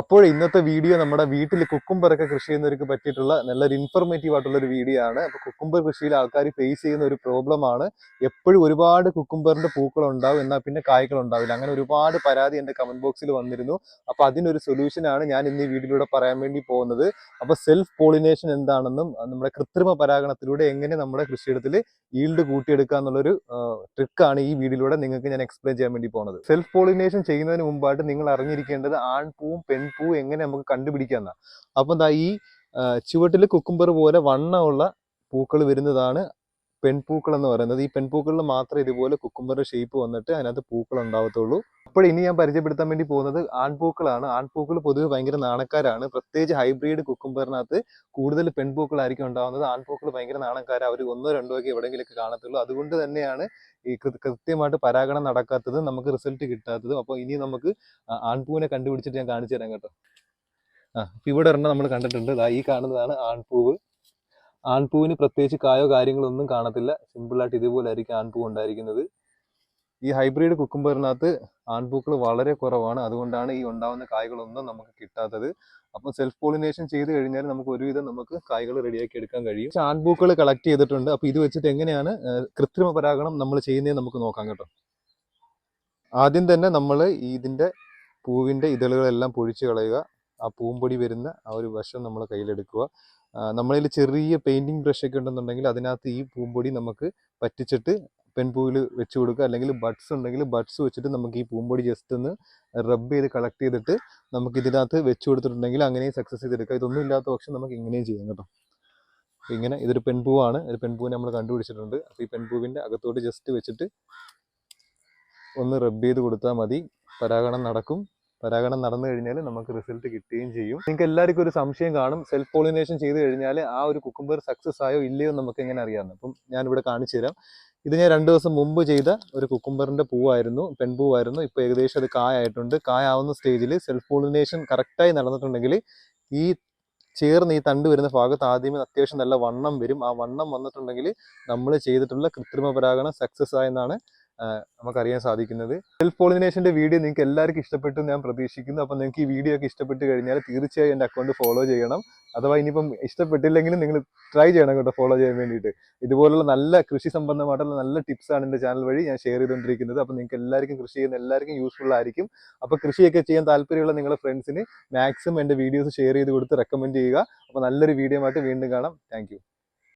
അപ്പോൾ ഇന്നത്തെ വീഡിയോ നമ്മുടെ വീട്ടിൽ കുക്കുംബറൊക്കെ കൃഷി ചെയ്യുന്നവർക്ക് പറ്റിയിട്ടുള്ള നല്ലൊരു ഇൻഫർമേറ്റീവ് ആയിട്ടുള്ള ഒരു വീഡിയോ ആണ്. അപ്പൊ കുക്കുംബർ കൃഷിയിൽ ആൾക്കാർ ഫേസ് ചെയ്യുന്ന ഒരു പ്രോബ്ലം ആണ്. എപ്പോഴും ഒരുപാട് കുക്കുംബറിന്റെ പൂക്കൾ ഉണ്ടാവും എന്നാൽ പിന്നെ കായ്കൾ ഉണ്ടാവില്ല. അങ്ങനെ ഒരുപാട് പരാതി എന്റെ കമന്റ് ബോക്സിൽ വന്നിരുന്നു. അപ്പൊ അതിനൊരു സൊല്യൂഷൻ ആണ് ഞാൻ ഇന്ന് ഈ വീഡിയോയിലൂടെ പറയാൻ വേണ്ടി പോകുന്നത്. അപ്പൊ സെൽഫ് പോളിനേഷൻ എന്താണെന്നും നമ്മുടെ കൃത്രിമ പരാഗണത്തിലൂടെ എങ്ങനെ നമ്മുടെ കൃഷിയിടത്തിൽ ഈൽഡ് കൂട്ടിയെടുക്കുക എന്നുള്ളൊരു ട്രിക്കാണ് ഈ വീഡിയോയിലൂടെ നിങ്ങൾക്ക് ഞാൻ എക്സ്പ്ലെയിൻ ചെയ്യാൻ വേണ്ടി പോകുന്നത്. സെൽഫ് പോളിനേഷൻ ചെയ്യുന്നതിന് മുമ്പായിട്ട് നിങ്ങൾ അറിഞ്ഞിരിക്കേണ്ടത് ആൺപൂവും പെൺപൂവും എങ്ങനെ നമുക്ക് കണ്ടുപിടിക്കാമെന്നാ അപ്പം എന്താ ഈ ചുവട്ടിൽ കുക്കുംബർ പോലെ വണ്ണമുള്ള പൂക്കൾ വരുന്നതാണ് പെൺപൂക്കൾ എന്ന് പറയുന്നത്. ഈ പെൺപൂക്കളിൽ മാത്രം ഇതുപോലെ കുക്കുംബറിന്റെ ഷേപ്പ് വന്നിട്ട് അതിനകത്ത് പൂക്കൾ ഉണ്ടാവത്തുള്ളൂ. അപ്പോൾ ഇനി ഞാൻ പരിചയപ്പെടുത്താൻ വേണ്ടി പോകുന്നത് ആൺപൂക്കളാണ്. ആൺപൂക്കൾ പൊതുവെ ഭയങ്കര നാണക്കാരാണ്. പ്രത്യേകിച്ച് ഹൈബ്രിഡ് കുക്കുംബറിനകത്ത് കൂടുതൽ പെൺപൂക്കളായിരിക്കും ഉണ്ടാവുന്നത്. ആൺപൂക്കൾ ഭയങ്കര നാണക്കാരാണ് അവർ ഒന്നോ രണ്ടോ ഒക്കെ എവിടെയെങ്കിലുമൊക്കെ കാണത്തുള്ളൂ. അതുകൊണ്ട് തന്നെയാണ് ഈ കൃത്യമായിട്ട് പരാഗണം നടക്കാത്തത് നമുക്ക് റിസൾട്ട് കിട്ടാത്തത്. അപ്പോൾ ഇനി നമുക്ക് ആൺപൂവിനെ കണ്ടുപിടിച്ചിട്ട് ഞാൻ കാണിച്ചു തരാം കേട്ടോ. ആ ഇവിടെ ഒരെണ്ണം നമ്മൾ കണ്ടിട്ടുണ്ട്. ഈ കാണുന്നതാണ് ആൺപൂവ്. ആൺപൂവിന് പ്രത്യേകിച്ച് കായോ കാര്യങ്ങളൊന്നും കാണത്തില്ല. സിമ്പിളായിട്ട് ഇതുപോലെ ആയിരിക്കും ആൺപൂ ഉണ്ടായിരിക്കുന്നത്. ഈ ഹൈബ്രിഡ് കുക്കുംബറിനകത്ത് ആൺപൂക്കൾ വളരെ കുറവാണ്. അതുകൊണ്ടാണ് ഈ ഉണ്ടാവുന്ന കായ്കളൊന്നും നമുക്ക് കിട്ടാത്തത്. അപ്പം സെൽഫ് പോളിനേഷൻ ചെയ്ത് കഴിഞ്ഞാൽ നമുക്ക് ഒരുവിധം നമുക്ക് കായ്കൾ റെഡിയാക്കി എടുക്കാൻ കഴിയും. ആൺപൂക്കൾ കളക്ട് ചെയ്തിട്ടുണ്ട്. അപ്പോൾ ഇത് വെച്ചിട്ട് എങ്ങനെയാണ് കൃത്രിമ പരാഗണം നമ്മൾ ചെയ്യുന്നത് നമുക്ക് നോക്കാം കേട്ടോ. ആദ്യം തന്നെ നമ്മൾ ഇതിന്റെ പൂവിന്റെ ഇതളുകളെല്ലാം പൊഴിച്ചു കളയുക. ആ പൂമ്പൊടി വരുന്ന ആ ഒരു വശം നമ്മൾ കയ്യിലെടുക്കുക. നമ്മളിൽ ചെറിയ പെയിന്റിംഗ് ബ്രഷ് ഒക്കെ ഉണ്ടെന്നുണ്ടെങ്കിൽ അതിനകത്ത് ഈ പൂമ്പൊടി നമുക്ക് പറ്റിച്ചിട്ട് പെൺപൂവിൽ വെച്ച് കൊടുക്കുക. അല്ലെങ്കിൽ ബഡ്സ് ഉണ്ടെങ്കിൽ ബഡ്സ് വെച്ചിട്ട് നമുക്ക് ഈ പൂമ്പൊടി ജസ്റ്റ് ഒന്ന് റബ്ബ് ചെയ്ത് കളക്ട് ചെയ്തിട്ട് നമുക്ക് ഇതിനകത്ത് വെച്ച് കൊടുത്തിട്ടുണ്ടെങ്കിൽ അങ്ങനെയും സക്സസ് ചെയ്തെടുക്കുക ഇതൊന്നും ഇല്ലാത്ത പക്ഷം നമുക്ക് ഇങ്ങനെയും ചെയ്യാം കേട്ടോ. ഇങ്ങനെ ഇതൊരു പെൺപൂവാണ്. ഒരു പെൺപൂവിനെ നമ്മൾ കണ്ടുപിടിച്ചിട്ടുണ്ട്. അപ്പോൾ ഈ പെൺപൂവിന്റെ അകത്തോട്ട് ജസ്റ്റ് വെച്ചിട്ട് ഒന്ന് റബ്ബ് ചെയ്ത് കൊടുത്താൽ മതി. പരാഗണം നടക്കും. പരാഗണം നടന്നു കഴിഞ്ഞാൽ നമുക്ക് റിസൾട്ട് കിട്ടുകയും ചെയ്യും. നിങ്ങൾക്ക് എല്ലാവർക്കും ഒരു സംശയം കാണും. സെൽഫ് പോളിനേഷൻ ചെയ്ത് കഴിഞ്ഞാൽ ആ ഒരു കുക്കുംബർ സക്സസ് ആയോ ഇല്ലയോ നമുക്ക് എങ്ങനെ അറിയാമെന്ന്. അപ്പം ഞാനിവിടെ കാണിച്ചു തരാം. ഇത് ഞാൻ രണ്ട് ദിവസം മുമ്പ് ചെയ്ത ഒരു കുക്കുംബറിന്റെ പൂവായിരുന്നു പെൺപൂവായിരുന്നു. ഇപ്പോൾ ഏകദേശം അത് കായായിട്ടുണ്ട്. കായാവുന്ന സ്റ്റേജിൽ സെൽഫ് പോളിനേഷൻ കറക്റ്റായി നടന്നിട്ടുണ്ടെങ്കിൽ ഈ ചേർന്ന് ഈ തണ്ട് വരുന്ന ഭാഗത്ത് ആദ്യമേ അത്യാവശ്യം നല്ല വണ്ണം വരും. ആ വണ്ണം വന്നിട്ടുണ്ടെങ്കിൽ നമ്മൾ ചെയ്തിട്ടുള്ള കൃത്രിമ പരാഗണം സക്സസ് ആയെന്നാണ് നമുക്കറിയാൻ സാധിക്കുന്നത്. സെൽഫ് പോളിനേഷന്റെ വീഡിയോ നിങ്ങൾക്ക് എല്ലാവർക്കും ഇഷ്ടപ്പെട്ടു ഞാൻ പ്രതീക്ഷിക്കുന്നു. അപ്പോൾ നിങ്ങൾക്ക് ഈ വീഡിയോ ഒക്കെ ഇഷ്ടപ്പെട്ട് കഴിഞ്ഞാൽ തീർച്ചയായും എന്റെ അക്കൗണ്ട് ഫോളോ ചെയ്യണം. അഥവാ ഇനിയിപ്പം ഇഷ്ടപ്പെട്ടില്ലെങ്കിലും നിങ്ങൾ ട്രൈ ചെയ്യണം കേട്ടോ ഫോളോ ചെയ്യാൻ വേണ്ടിയിട്ട്. ഇതുപോലുള്ള നല്ല കൃഷി സംബന്ധമായിട്ടുള്ള നല്ല ടിപ്സാണ് എന്റെ ചാനൽ വഴി ഞാൻ ഷെയർ ചെയ്തുകൊണ്ടിരിക്കുന്നത്. അപ്പോൾ നിങ്ങൾക്ക് എല്ലാവർക്കും കൃഷി ചെയ്യുന്ന എല്ലാവർക്കും യൂസ്ഫുൾ ആയിരിക്കും. അപ്പോൾ കൃഷിയൊക്കെ ചെയ്യാൻ താല്പര്യമുള്ള നിങ്ങളുടെ ഫ്രണ്ട്സിന് മാക്സിമം എന്റെ വീഡിയോസ് ഷെയർ ചെയ്ത് കൊടുത്ത് റെക്കമെൻഡ് ചെയ്യുക. അപ്പോൾ നല്ലൊരു വീഡിയോ ആയിട്ട് വീണ്ടും കാണാം. താങ്ക്